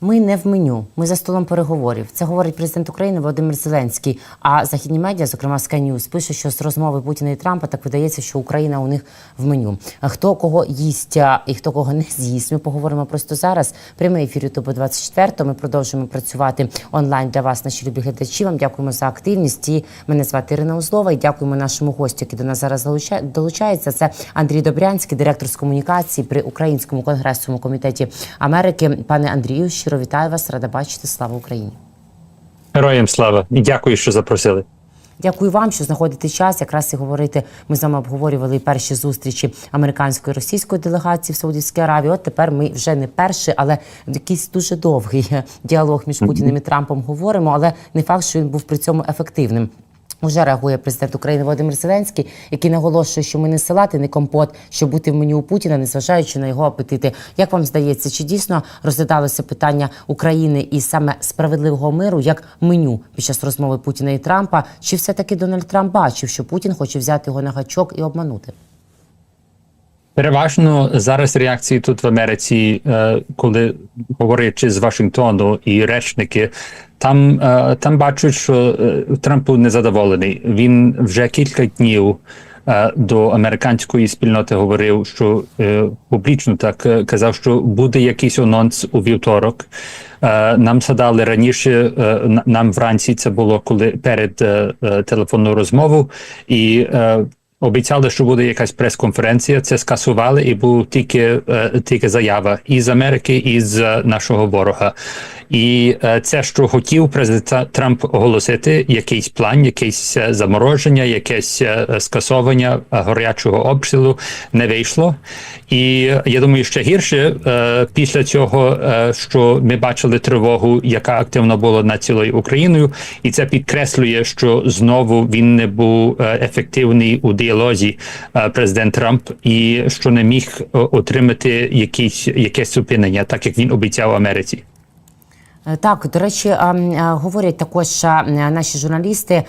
Ми не в меню, ми за столом переговорів. Це говорить президент України Володимир Зеленський. А західні медіа, зокрема Sky News, пише, що з розмови Путіна і Трампа так видається, що Україна у них в меню. А хто кого їсть і хто кого не з'їсть, ми поговоримо просто зараз. Прямий ефір Ютубу 24 Ми продовжуємо працювати онлайн для вас, наші любі глядачі. Вам дякуємо за активність. І мене звати Ірина Узлова. І дякуємо нашому гостю, який до нас зараз долучається. Це Андрій Добрянський, директор з комунікації при Українському конгресовому комітеті Америки. Пане Андрію, щиро вітаю вас. Рада бачити. Слава Україні. Героям слава і дякую, що запросили. Дякую вам, що знаходите час. Якраз і говорити. Ми з вами обговорювали перші зустрічі американської і російської делегації в Саудівській Аравії. От тепер ми вже не перший, але якийсь дуже довгий діалог між Путіним і Трампом говоримо. Але не факт, що він був при цьому ефективним. Уже реагує президент України Володимир Зеленський, який наголошує, що ми не салат і не компот, щоб бути в меню у Путіна, незважаючи на його апетити. Як вам здається, чи дійсно розглядалося питання України і саме справедливого миру як меню під час розмови Путіна і Трампа? Чи все таки Дональд Трамп бачив, що Путін хоче взяти його на гачок і обманути? Переважно зараз реакції тут в Америці, е, коли говорячи з Вашингтону і речники, там, е, там бачать, що е, Трамп незадоволений. Він вже кілька днів е, до американської спільноти говорив, що публічно так казав, що буде якийсь анонс у вівторок. Нам згадали раніше, нам вранці це було коли перед телефонною розмовою, і обіцяли, що буде якась прес-конференція. Це скасували, і була тільки, е, тільки заява із Америки, і з нашого ворога. І е, це, що хотів президент Трамп оголосити, якийсь план, якесь е, замороження, якесь скасовування е, горячого обстрілу не вийшло. І я думаю, ще гірше після цього, що ми бачили тривогу, яка активно була над цілою Україною, і це підкреслює, що знову він не був ефективний у діалозі е, президент Трамп, і що не міг е, отримати якісь якесь зупинення, так як він обіцяв Америці. Е, Так, до речі, а, м, а, говорять також наші журналісти,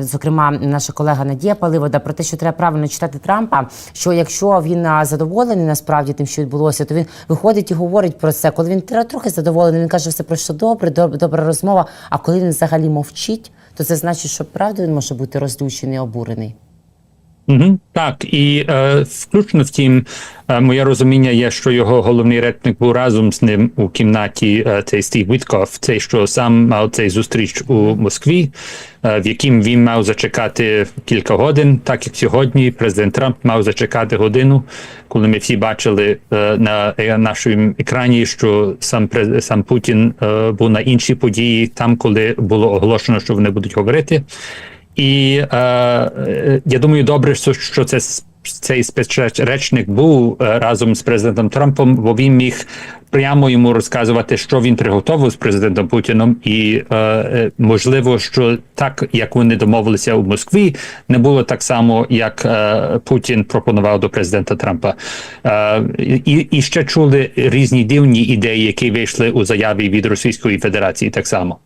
зокрема, наша колега Надія Паливода, про те, що треба правильно читати Трампа. Що якщо він задоволений насправді тим, що відбулося, то він виходить і говорить про це. Коли він трохи задоволений, він каже, все пройшло добре, добра розмова. А коли він взагалі мовчить, то це значить, що правда він може бути розлючений, обурений. Угу, так, і е, включно втім, е, моє розуміння є, що його головний ретник був разом з ним у кімнаті е, цей Стів Вітков, цей, що сам мав цей зустріч у Москві, е, в яким він мав зачекати кілька годин, так як сьогодні президент Трамп мав зачекати годину, коли ми всі бачили е, на е, нашому екрані, що сам сам Путін е, був на іншій події, там, коли було оголошено, що вони будуть говорити. І е, е, я думаю, добре, що, це цей спецречник був е, разом з президентом Трампом, бо він міг прямо йому розказувати, що він приготував з президентом Путіном, і е, е, можливо, що так як вони домовилися у Москві, не було так само, як е, Путін пропонував до президента Трампа. Е, і, і ще чули різні дивні ідеї, які вийшли у заяві від Російської Федерації, так само.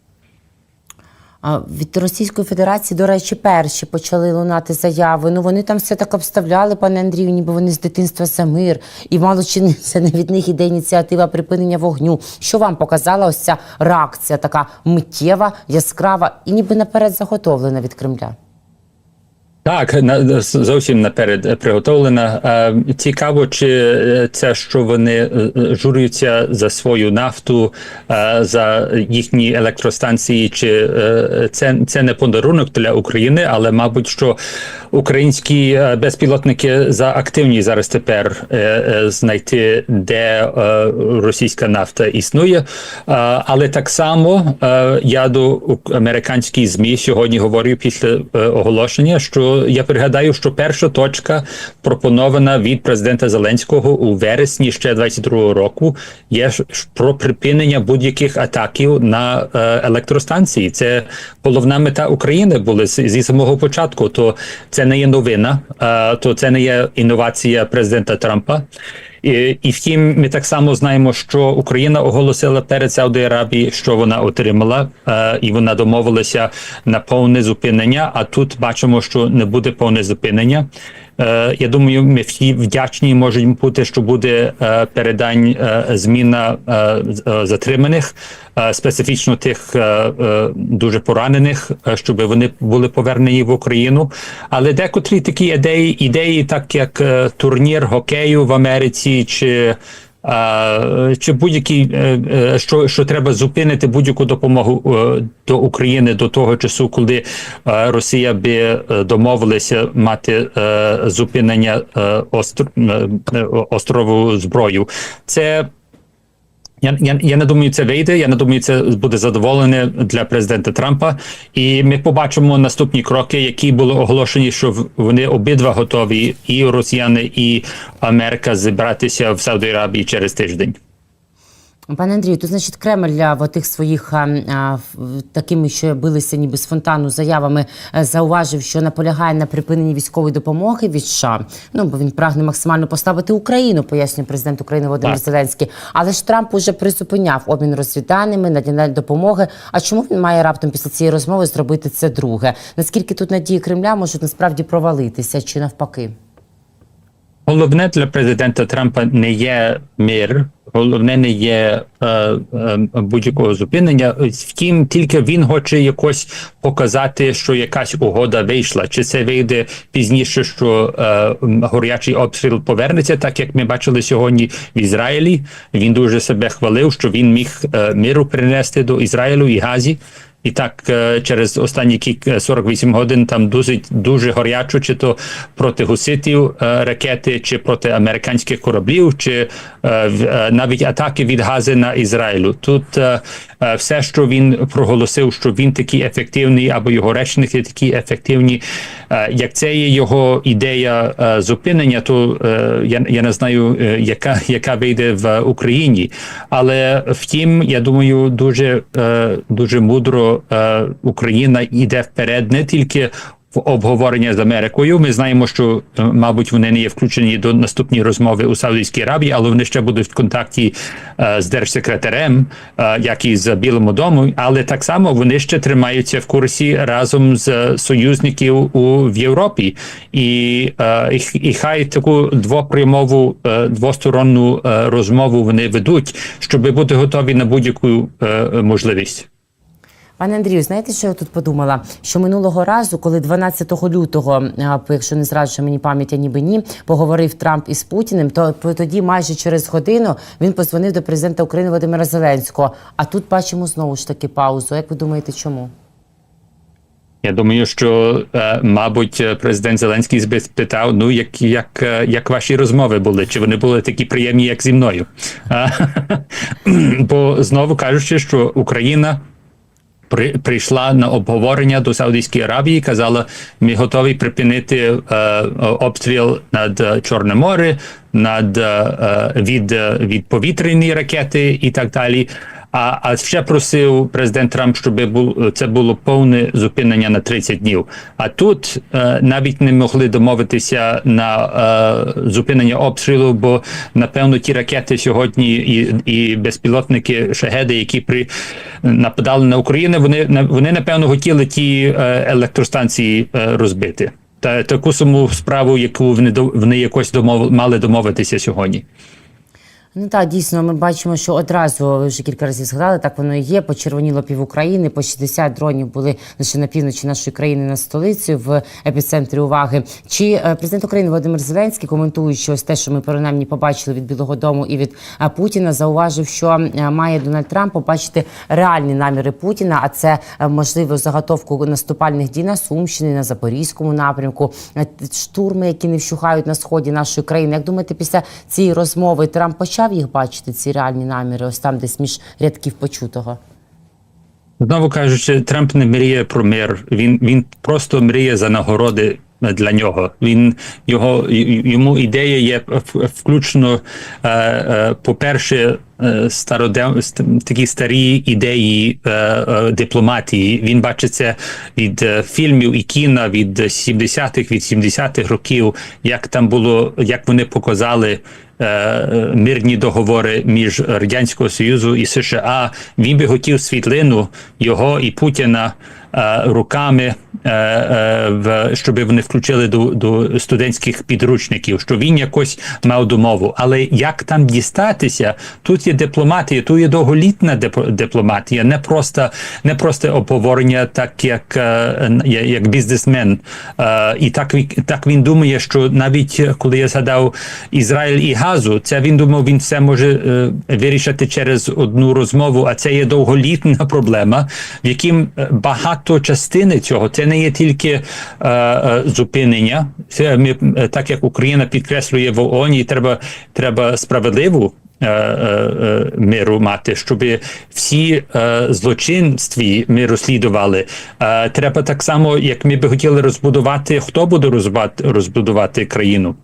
Від Російської Федерації, до речі, перші почали лунати заяви. Ну вони там все так обставляли, пане Андрію, ніби вони з дитинства за мир. І мало чи не це не від них іде ініціатива припинення вогню. Що вам показала ось ця реакція, така миттєва, яскрава і ніби наперед заготовлена від Кремля? Так, на зовсім наперед е, приготовлена. Е, Цікаво, чи е, це, що вони журються за свою нафту, е, за їхні електростанції, чи е, це, це не подарунок для України, але мабуть, що українські безпілотники заактивні зараз тепер знайти, де е, російська нафта існує. Е, Але так само е, я до американських змі сьогодні говорю після оголошення, що я пригадаю, що перша точка пропонована від президента Зеленського у вересні ще 22-го року є про припинення будь-яких атаків на е, електростанції. Це головна мета України була зі самого початку. То це не є новина, е, то це не є інновація президента Трампа. І, і втім, ми так само знаємо, що Україна оголосила перед Сауди Арабії, що вона отримала, е, і вона домовилася на повне зупинення. А тут бачимо, що не буде повне зупинення. Е, Я думаю, ми всі вдячні можемо бути, що буде е, передань е, зміна затриманих, специфічно тих дуже поранених, щоб вони були повернені в Україну. Але декотрі такі ідеї, ідеї, так як турнір хокею в Америці чи. Чи будь-які, е, е, що, що треба зупинити будь-яку допомогу е, до України до того часу, коли Росія би домовилася мати зупинення остр, острову зброю. Це я, я, я не думаю, це вийде. Я не думаю, це буде задоволене для президента Трампа. І ми побачимо наступні кроки, які були оголошені, що вони обидва готові, і росіяни, і Америка зібратися в Сауді Арабії через тиждень. Пане Андрію, то значить Кремль в тих своїх а, такими, що билися ніби з фонтану заявами, е, зауважив, що наполягає на припиненні військової допомоги від США. Ну бо він прагне максимально поставити Україну, пояснює президент України Володимир Так. Зеленський. Але ж Трамп уже призупиняв обмін розвіданими, надання допомоги. А чому він має раптом після цієї розмови зробити це друге? Наскільки тут надії Кремля можуть насправді провалитися чи навпаки? Головне для президента Трампа не є мир, головне не є е, е, будь-якого зупинення. Втім, тільки він хоче якось показати, що якась угода вийшла. Чи це вийде пізніше, що е, горячий обстріл повернеться, так як ми бачили сьогодні в Ізраїлі. Він дуже себе хвалив, що він міг е, миру принести до Ізраїлю і Газі. І так е, через останні кілька 48 годин там дуже дуже горячо, чи то проти гуситів е, ракети, чи проти американських кораблів, чи е, е, навіть атаки від Гази на Ізраїлю. Тут е, е, все, що він проголосив, що він такий ефективний, або його речники такі ефективні. Е, Як це є його ідея е, зупинення, то е, я, не знаю, е, яка, яка вийде в Україні. Але втім, я думаю, дуже, е, дуже мудро е, Україна йде вперед не тільки. В обговорення з Америкою ми знаємо, що е, мабуть вони не є включені до наступної розмови у Саудівській Аравії, але вони ще будуть в контакті е, з держсекретарем, е, як і з Білому дому. Але так само вони ще тримаються в курсі разом з союзників у в Європі, і, е, і, і хай таку двопрямову е, двосторонну е, розмову вони ведуть, щоб бути готові на будь-яку е, можливість. Пане Андрію, знаєте, що я тут подумала? Що минулого разу, коли 12 лютого, якщо не зраджує мені пам'ять, а ніби ні, поговорив Трамп із Путіним, то тоді майже через годину він позвонив до президента України Володимира Зеленського. А тут бачимо знову ж таки паузу. Як ви думаєте, чому? Я думаю, що е, мабуть президент Зеленський би спитав: ну як, як, е, як ваші розмови були? Чи вони були такі приємні, як зі мною? Бо знову кажучи, що Україна. При, прийшла на обговорення до Саудівської Аравії, казала, ми готові припинити е, обстріл над Чорне море, над е, від, е, від повітряної ракети і так далі. А, а ще просив президент Трамп, щоб це було повне зупинення на 30 днів. А тут е, навіть не могли домовитися на е, зупинення обстрілу, бо напевно ті ракети сьогодні і, і безпілотники шагеди, які при нападали на Україну, вони вони напевно хотіли ті е, електростанції е, розбити. Та таку саму справу, яку вони вони якось домов мали домовитися сьогодні. Ну так, дійсно, ми бачимо, що одразу ви вже кілька разів згадали, так воно і є. Почервоніло пів України, по 60 дронів були лише на півночі нашої країни на столиці в епіцентрі уваги. Чи е, президент України Володимир Зеленський, коментуючи ось те, що ми принаймні побачили від Білого Дому і від е, Путіна, зауважив, що е, має Дональд Трамп побачити реальні наміри Путіна, а це можливо заготовку наступальних дій на Сумщині, на Запорізькому напрямку, штурми, які не вщухають на сході нашої країни. Як думаєте, після цієї розмови Трамп почав їх бачити, ці реальні наміри, ось там десь між рядків почутого? Знову кажучи, Трамп не мріє про мир. Він він просто мріє за нагороди для нього. Він його йому ідея є включно, е, е, по-перше, е, стародев... такі старі ідеї е, е, дипломатії. Він бачить це від е, фільмів і кіна від 70-х, від 70-х років, як там було, як вони показали. Е, Мирні договори між Радянського Союзу і США. Він би хотів світлину його і Путіна руками, е, е, в щоб вони включили до, до студентських підручників, що він якось мав домову. Але як там дістатися? Тут є дипломатія, тут є довголітна дип- дипломатія, не просто не просто обговорення, так як, е, як бізнесмен. Е, І так так він думає, що навіть е, коли я згадав Ізраїль і Газу, це він думав, він все може е, вирішити через одну розмову. А це є довголітна проблема, в яким е, багато частини цього це не є тільки е, е, зупинення. Це ми е, так як Україна підкреслює в ООН, треба, треба справедливу. е, е, Миру мати, щоб всі злочинстві ми розслідували. Треба так само, як ми би хотіли розбудувати, хто буде розбудувати країну.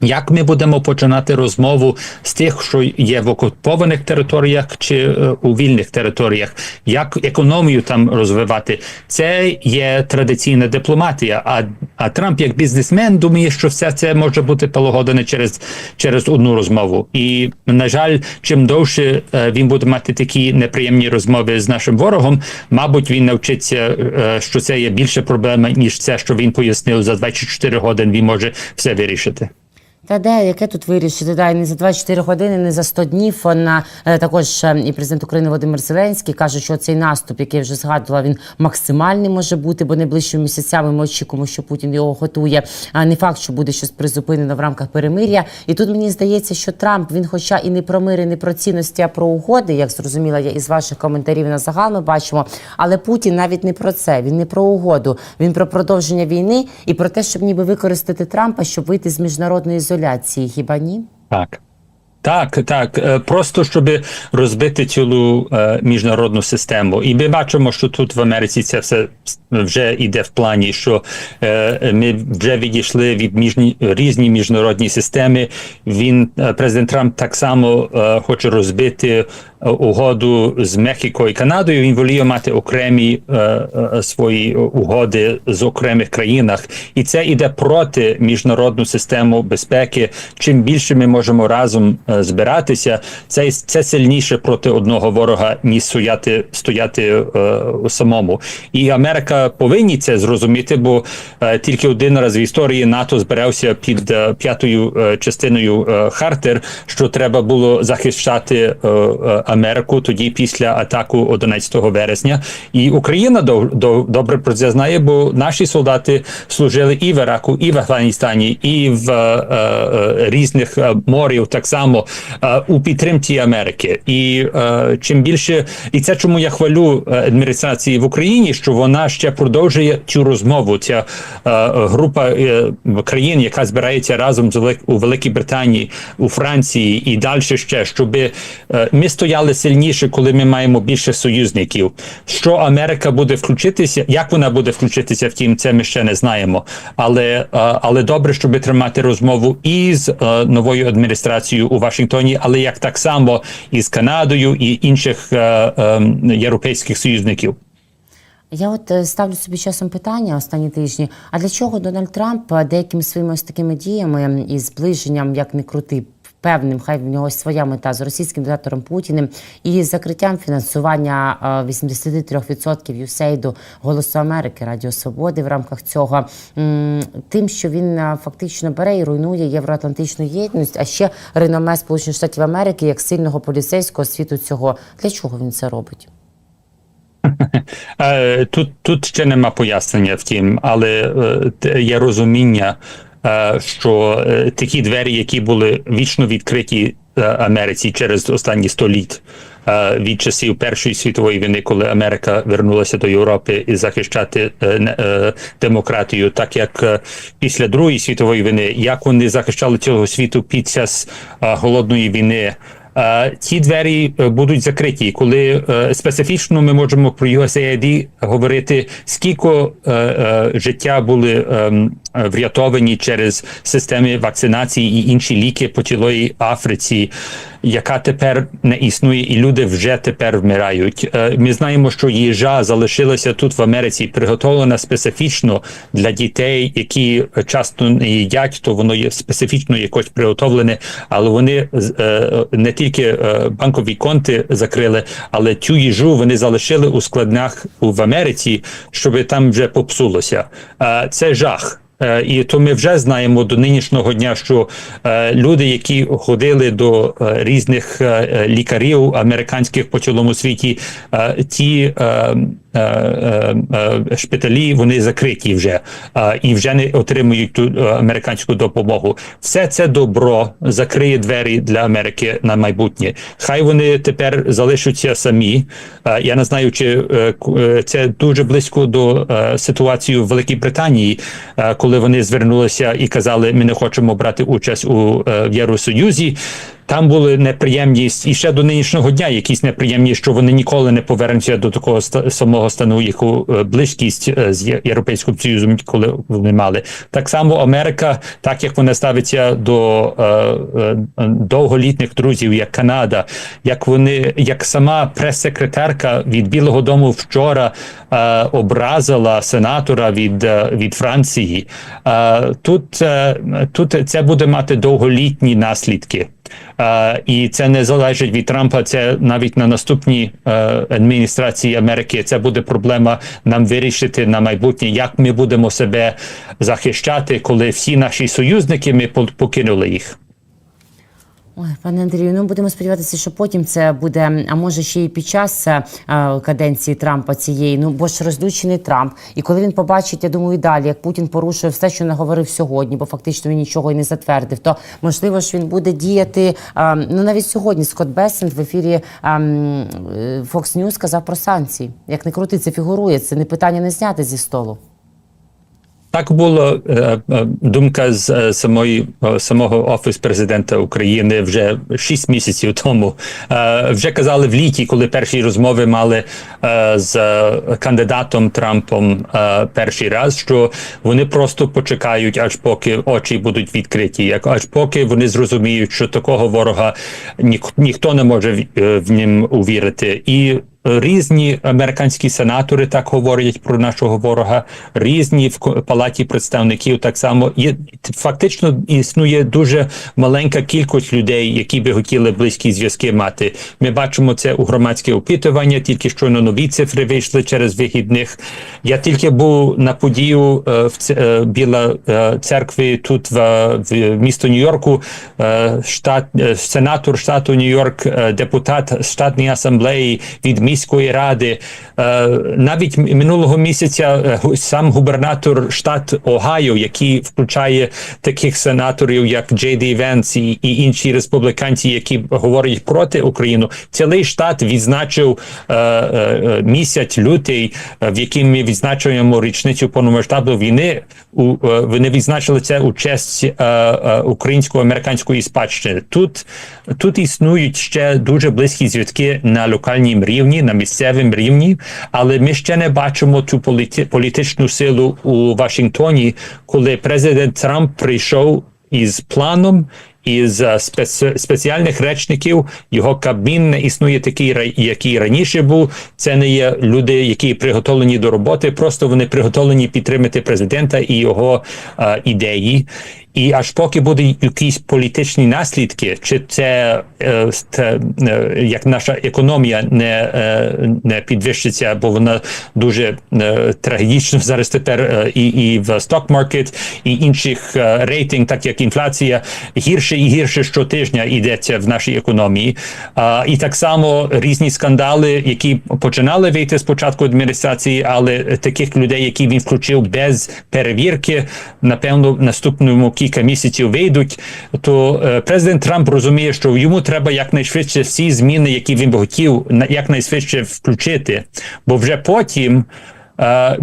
Як ми будемо починати розмову з тих, що є в окупованих територіях чи е, у вільних територіях? Як економію там розвивати? Це є традиційна дипломатія. А, а Трамп, як бізнесмен, думає, що все це може бути полагодане через, через одну розмову. І на жаль, чим довше е, він буде мати такі неприємні розмови з нашим ворогом, мабуть, він навчиться, е, що це є більше проблема, ніж це, що він пояснив за 24 години. Він може все вирішити. Та де, яке тут вирішити? Да, і не за 24 години, не за 100 днів. На е, також е, і президент України Володимир Зеленський каже, що цей наступ, який я вже згадувала, він максимальний може бути, бо найближчими місяцями ми очікуємо, що Путін його готує. А не факт, що буде щось призупинено в рамках перемир'я. І тут мені здається, що Трамп він, хоча і не про мир, і не про цінності, а про угоди, як зрозуміла я із ваших коментарів на загал, бачимо. Але Путін навіть не про це. Він не про угоду. Він про продовження війни і про те, щоб ніби використати Трампа, щоб вийти з міжнародної ізоляції. Хіба ні? Так. Так, так, Е, просто щоб розбити цілу е, міжнародну систему. І ми бачимо, що тут в Америці це все вже йде в плані, що е, ми вже відійшли від міжні, різні міжнародні системи. Він, е, президент Трамп, так само е, хоче розбити угоду з Мехіко і Канадою. Він воліє мати окремі е, е, свої угоди з окремих країнах, і це йде проти міжнародну систему безпеки. Чим більше ми можемо разом е, збиратися, це, це сильніше проти одного ворога, ніж стояти, стояти самому. І Америка повинні це зрозуміти, бо тільки один раз в історії НАТО збирався під п'ятою частиною Хартер, що треба було захищати Америку тоді після атаку 11 вересня. І Україна дов, дов, добре про це знає, бо наші солдати служили і в Іраку, і в Афганістані, і в е, е, різних е, морів так само е, у підтримці Америки. І е, чим більше, і це чому я хвалю е, адміністрації в Україні, що вона ще продовжує цю розмову. Ця е, група е, країн, яка збирається разом з у Великій Британії, у Франції і далі ще, щоб е, ми стояли сильніше, коли ми маємо більше союзників. Що Америка буде включитися, як вона буде включитися, втім, це ми ще не знаємо. Але, е, але добре, щоб тримати розмову і з е, новою адміністрацією у Вашингтоні, але як так само і з Канадою і інших е, європейських союзників. Я от ставлю собі часом питання останні тижні. А для чого Дональд Трамп деякими своїми ось такими діями і зближенням, як не крути, певним, хай в нього своя мета з російським диктатором Путіним і закриттям фінансування е, 83% юсейду Голосу Америки Радіо Свободи в рамках цього, тим, що він е, фактично бере і руйнує євроатлантичну єдність, а ще реноме Сполучених Штатів Америки як сильного поліцейського світу цього. Для чого він це робить? Е, Тут, тут ще нема пояснення, втім, але е, є розуміння, е, що е, такі двері, які були вічно відкриті е, Америці через останні 100 літ. е, Від часів Першої світової війни, коли Америка вернулася до Європи і захищати е, е, демократію, так як е, після Другої світової війни, як вони захищали цього світу під час е, голодної війни, е, ті двері е, будуть закриті. Коли е, специфічно ми можемо про USAID говорити, скільки життя були ем, врятовані через системи вакцинації і інші ліки по цілої Африці, яка тепер не існує, і люди вже тепер вмирають. Ми знаємо, що їжа залишилася тут в Америці, приготовлена специфічно для дітей, які часто не їдять, то воно є специфічно якось приготовлене, але вони не тільки е, банкові конти закрили, але цю їжу вони залишили у складнях в Америці, щоб там вже попсулося. Е, Це жах. Е, І то ми вже знаємо до нинішнього дня, що люди, які ходили до різних лікарів американських по цілому світі, ті шпиталі вони закриті вже е, і вже не отримують ту е, американську допомогу. Все це добро закриє двері для Америки на майбутнє. Хай вони тепер залишаться самі. Е, Я не знаю, чи е, е, це дуже близько до е, ситуації в Великій Британії, е, коли вони звернулися і казали, ми не хочемо брати участь у е, Євросоюзі. Там були неприємність і ще до нинішнього дня якісь неприємні, що вони ніколи не повернуться до такого самого стану, яку е, близькість е, з Європейським Союзом, коли вони мали. Так само Америка, так як вона ставиться до е, е, довголітніх друзів, як Канада, як вони, як сама прес-секретарка від Білого Дому вчора е, образила сенатора від, е, від Франції. Е, тут, е, тут це буде мати довголітні наслідки. Е, і це не залежить від Трампа. Це навіть на наступній е, адміністрації Америки. Це буде проблема нам вирішити на майбутнє, як ми будемо себе захищати, коли всі наші союзники ми по- покинули їх. Ой, пане Андрію, ну будемо сподіватися, що потім це буде, а може ще і під час е, каденції Трампа цієї. Ну бо ж розлючений Трамп. І коли він побачить, я думаю, і далі, як Путін порушує все, що наговорив сьогодні, бо фактично він нічого і не затвердив, то можливо ж він буде діяти. е, ну навіть сьогодні Скотт Бесент в ефірі е, Fox News сказав про санкції. Як не крути, це фігурує. Це не питання не зняти зі столу. Так була е, е, думка з е, самої самого офісу президента України вже шість місяців тому. Вже казали в літі, коли перші розмови мали з кандидатом Трампом перший раз, що вони просто почекають, аж поки очі будуть відкриті, як аж поки вони зрозуміють, що такого ворога ніх, ніхто не може в, ним увірити і. Різні американські сенатори так говорять про нашого ворога, різні в палаті представників так само є фактично існує дуже маленька кількість людей, які би хотіли близькі зв'язки мати. Ми бачимо це у громадське опитування. Тільки що на нові цифри вийшли через вихідних. Я тільки був на подію е, в е, біля е, церкви тут в, в місто Нью-Йорку. Е, штат сенатор штату Нью-Йорк, депутат штатної асамблеї від міської ради. Е, Навіть минулого місяця е, сам губернатор штат Огайо, який включає таких сенаторів, як Джей Ді Венс і, інші республіканці, які говорять проти України, цілий штат відзначив е, місяць лютий, в яким ми відзначуємо річницю повномасштабної війни. У вони відзначили це у честь українсько-американської спадщини. Тут тут існують ще дуже близькі зв'язки на локальнім рівні, на місцевому рівні, але ми ще не бачимо цю політи, політичну силу у Вашингтоні, коли президент Трамп прийшов із планом. Із е, спец- спеціальних речників його кабмін не існує такий, який раніше був. Це не є люди, які приготовлені до роботи. Просто вони приготовлені підтримати президента і його е, ідеї. І аж поки будуть якісь політичні наслідки, чи це е, е, як наша економія не, е, не підвищиться, бо вона дуже е, трагічно зараз тепер е, і, і в market, і інших е, рейтинг, так як інфляція, гірше і гірше щотижня йдеться в нашій економії. А, і так само різні скандали, які починали вийти з початку адміністрації, але таких людей, які він включив без перевірки, напевно, в наступному кілька місяців вийдуть. То е, президент Трамп розуміє, що йому треба якнайшвидше всі зміни, які він би хотів, на- якнайшвидше включити, бо вже потім. Е,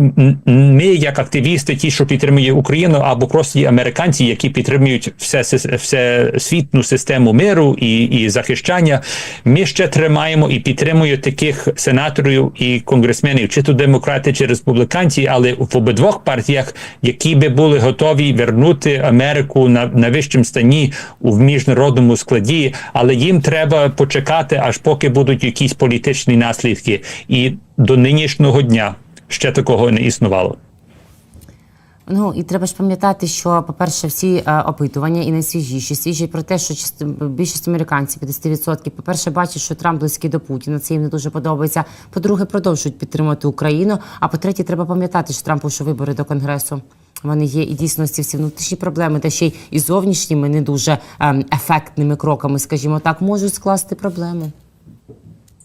ми, як активісти, ті, що підтримують Україну, або просто американці, які підтримують все, все світну систему миру і, і захищання, ми ще тримаємо і підтримуємо таких сенаторів і конгресменів, чи то демократи, чи республіканці, але в обидвох партіях, які би були готові вернути Америку на, на вищому стані у міжнародному складі, але їм треба почекати, аж поки будуть якісь політичні наслідки. І до нинішнього дня ще такого не існувало. Ну і треба ж пам'ятати, що, по-перше, всі е, опитування і найсвіжіші свідчать про те, що часто- більшість американців, 50%, по-перше, бачать, що Трамп близький до Путіна. Це їм не дуже подобається. По-друге, продовжують підтримувати Україну. А по-третє, треба пам'ятати, що Трампу що вибори до конгресу. Вони є і дійсно ці всі внутрішні проблеми, та ще й і зовнішніми не дуже ем, ефектними кроками, скажімо так, можуть скласти проблему.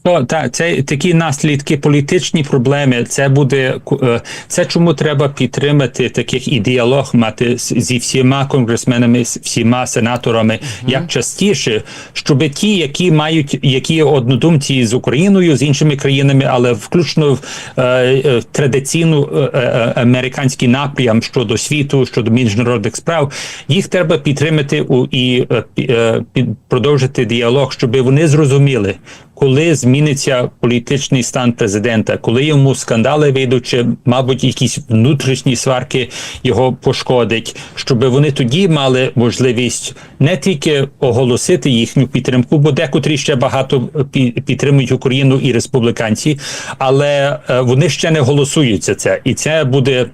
То так, це такі наслідки, політичні проблеми. Це буде е, це, чому треба підтримати таких і діалог мати зі всіма конгресменами, з всіма сенаторами, як частіше, щоб ті, які мають які однодумці з Україною, з іншими країнами, але включно в е, е, традиційну е, е, американський напрям щодо світу, щодо міжнародних справ, їх треба підтримати у і е, е, продовжити діалог, щоб вони зрозуміли коли зміниться політичний стан президента, коли йому скандали вийдуть, чи, мабуть, якісь внутрішні сварки його пошкодять, щоб вони тоді мали можливість не тільки оголосити їхню підтримку, бо декотрі ще багато пі- підтримують Україну і республіканці, але е, вони ще не голосують за це, і це буде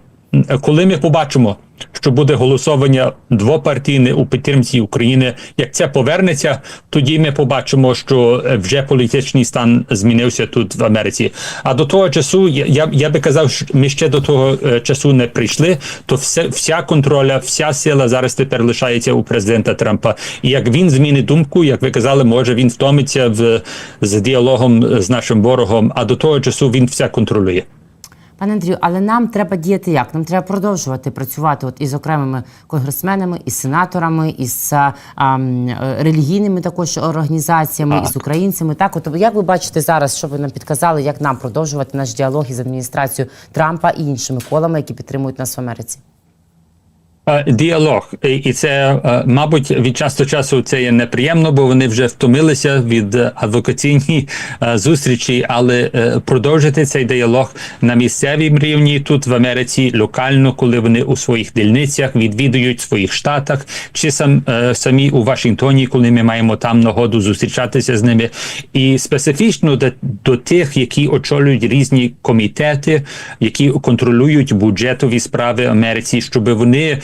коли ми побачимо, що буде голосування двопартійне у підтримці України, як це повернеться, тоді ми побачимо, що е, вже політичний стан змінився тут в Америці. А до того часу я, я, би казав, що ми ще до того е, часу не прийшли. То все, вся контроля, вся сила зараз тепер лишається у президента Трампа. І як він змінить думку, як ви казали, може він втомиться в з діалогом з нашим ворогом. А до того часу він все контролює. Пане Андрію, але нам треба діяти як? Нам треба продовжувати працювати от із окремими конгресменами, із сенаторами, із а, е, релігійними також організаціями, Так. із українцями. Так, от як ви бачите зараз, що ви нам підказали, як нам продовжувати наш діалог із адміністрацією Трампа і іншими колами, які підтримують нас в Америці? Е, Діалог, І- це, е, мабуть, від часу до часу це є неприємно, бо вони вже втомилися від адвокаційні е, зустрічі, але продовжити цей діалог на місцевій рівні тут в Америці, локально, коли вони у своїх дільницях відвідують в своїх штатах, чи сам самі у Вашингтоні, коли ми маємо там нагоду зустрічатися з ними, і специфічно до, до тих, які очолюють різні комітети, які контролюють бюджетові справи Америці, щоб вони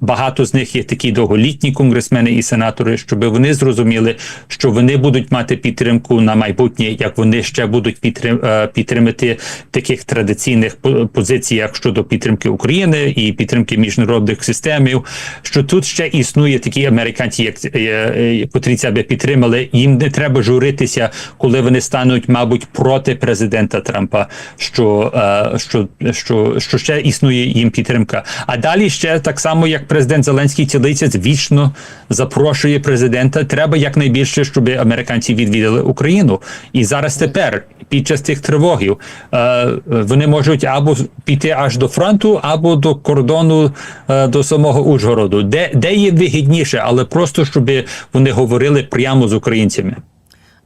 багато з них є такі довголітні конгресмени і сенатори, щоб вони зрозуміли, що вони будуть мати підтримку на майбутнє, як вони ще будуть е, підтримати таких традиційних по- позиціях щодо підтримки України і підтримки міжнародних системів. Що тут ще існує такі американці, як е, е, котрі це би підтримали. Їм не треба журитися, коли вони стануть, мабуть, проти президента Трампа, що, що, що, що ще існує їм підтримка. А далі ще так само, як президент Зеленський цілиться вічно запрошує президента. Треба якнайбільше, щоб американці відвідали Україну. І зараз тепер, під час цих тривогів, е, вони можуть або піти аж до фронту, або до кордону е, до самого Ужгороду, де, де є вигідніше, але просто щоб вони говорили прямо з українцями.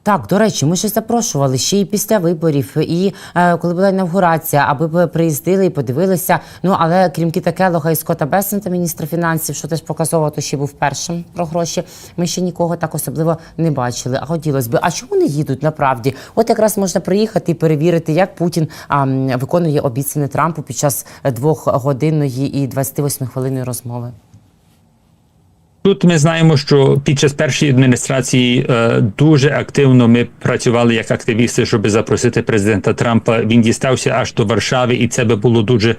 Так, до речі, ми ще запрошували ще і після виборів, і е, коли була інавгурація, аби приїздили і подивилися. Ну але крім Кіта Келлога і Скотта Бесента, міністра фінансів, що теж показово, то ще був першим про гроші. Ми ще нікого так особливо не бачили. А хотілося б. А чому не їдуть направді? От якраз можна приїхати і перевірити, як Путін а, виконує обіцяне Трампу під час двохгодинної і 28 хвилинної розмови. Тут ми знаємо, що під час першої адміністрації е, дуже активно ми працювали як активісти, щоб запросити президента Трампа. Він дістався аж до Варшави, і це би було дуже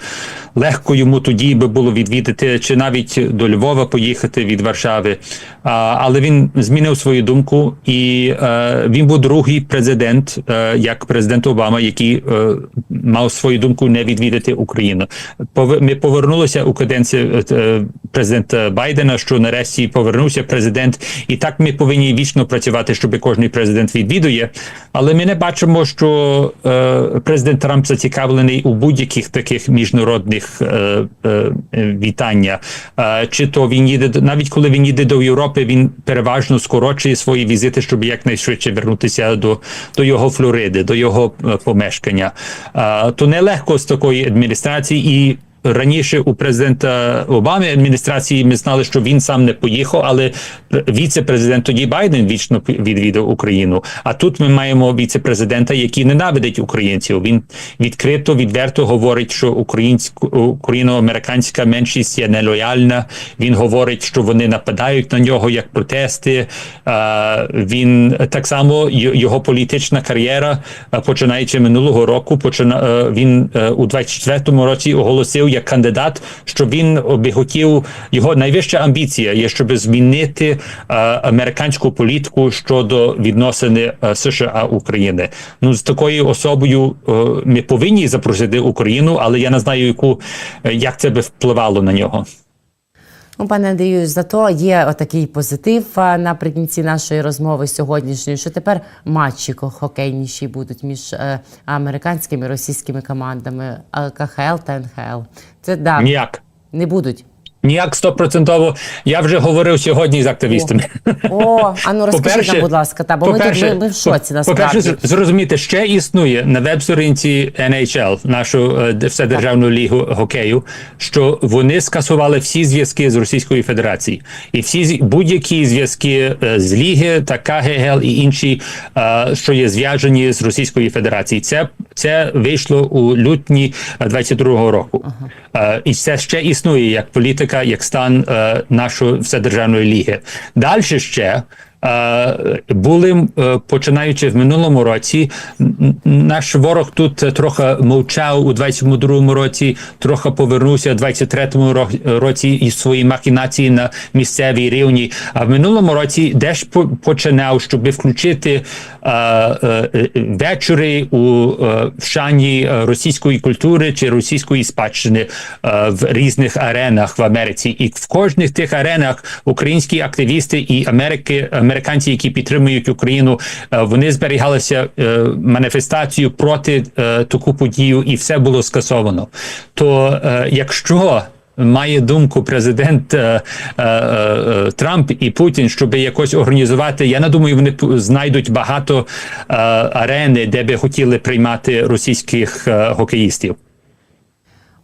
легко йому тоді би було відвідати, чи навіть до Львова поїхати від Варшави. А, але він змінив свою думку, і е, він був другий президент, е, як президент Обама, який е, мав свою думку не відвідати Україну. Пове- Ми повернулися у каденцію е, президента Байдена, що нарешті місяці повернувся президент, і так ми повинні вічно працювати, щоб кожен президент відвідує. Але ми не бачимо, що е, президент Трамп зацікавлений у будь-яких таких міжнародних е, е, вітання. Е, чи то він їде навіть коли він їде до Європи, він переважно скорочує свої візити, щоб якнайшвидше вернутися до, до його Флориди, до його е, помешкання. Е, то нелегко з такої адміністрації і. Раніше у президента Обами адміністрації ми знали, що він сам не поїхав, але віце-президент тоді Байден вічно відвідав Україну. А тут ми маємо віце-президента, який ненавидить українців. Він відкрито, відверто говорить, що українсько україно-американська меншість є нелояльна. Він говорить, що вони нападають на нього як протести. Він так само його політична кар'єра, починаючи минулого року, почина е, він е, у 24-му році оголосив як кандидат, що він би хотів його найвища амбіція є, щоб змінити е, американську політику щодо відносини е, США України. Ну з такою особою е, ми повинні запросити Україну, але я не знаю, яку як це би впливало на нього. Ну, пане Андрію, зато є отакий позитив наприкінці нашої розмови сьогоднішньої, що тепер матчі хокейніші будуть між е, американськими і російськими командами КХЛ та НХЛ. Це да, Ніяк. не будуть. Ніяк стопроцентово. Я вже говорив сьогодні з активістами. О, а ну розкажіть нам, будь ласка, та, бо ми, тут, ми, ми в шоці по- По-перше, зрозуміти, ще існує на веб-сторінці NHL, нашу е, вседержавну лігу хокею, що вони скасували всі зв'язки з Російською Федерацією. І всі будь-які зв'язки е, з Ліги та КГЛ і інші, е, що є зв'язані з Російською Федерацією. Це, це вийшло у лютні е, 22-го року. Е, І це ще існує як політика, як стан е, нашої вседержавної ліги. Далі ще. Були е, починаючи в минулому році, наш ворог тут е, трохи мовчав у 22-му році, трохи повернувся у 23-му році із свої махінації на місцевій рівні. А в минулому році по- починав, щоб включити е, вечори у вшані е, російської культури чи російської спадщини в різних аренах в Америці. І в кожних тих аренах українські активісти і Америки, американці, які підтримують Україну, е, вони зберігалися е, маніфестацію проти е, таку подію, і все було скасовано. То якщо Має думку президент е, е, е, Трамп і Путін, щоб якось організувати. Я не думаю, вони знайдуть багато е, арени, де би хотіли приймати російських е, хокеїстів.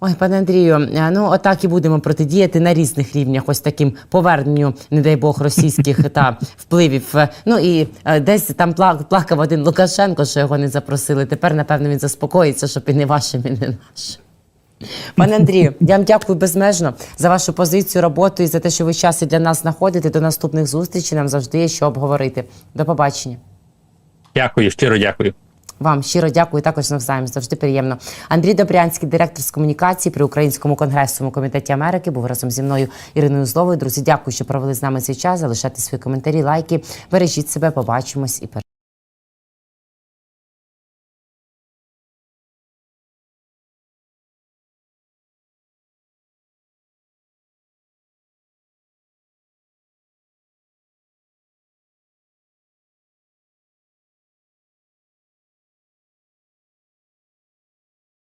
Ой, пане Андрію, е, ну отак і будемо протидіяти на різних рівнях, ось таким поверненню, не дай Бог, російських та впливів. Е, Ну і е, десь там плакав один Лукашенко, що його не запросили. Тепер, напевно, він заспокоїться, щоб і не вашим, і не нашим. Пане Андрію, я вам дякую безмежно за вашу позицію, роботу і за те, що ви час і для нас знаходите. До наступних зустрічей. Нам завжди є що обговорити. До побачення. Дякую, щиро дякую. Вам щиро дякую. Також навзаєм завжди приємно. Андрій Добрянський, директор з комунікації при Українському конгресовому комітеті Америки, був разом зі мною Іриною Зловою. Друзі, дякую, що провели з нами цей час. Залишайте свої коментарі, лайки. Бережіть себе, побачимось і переможемо.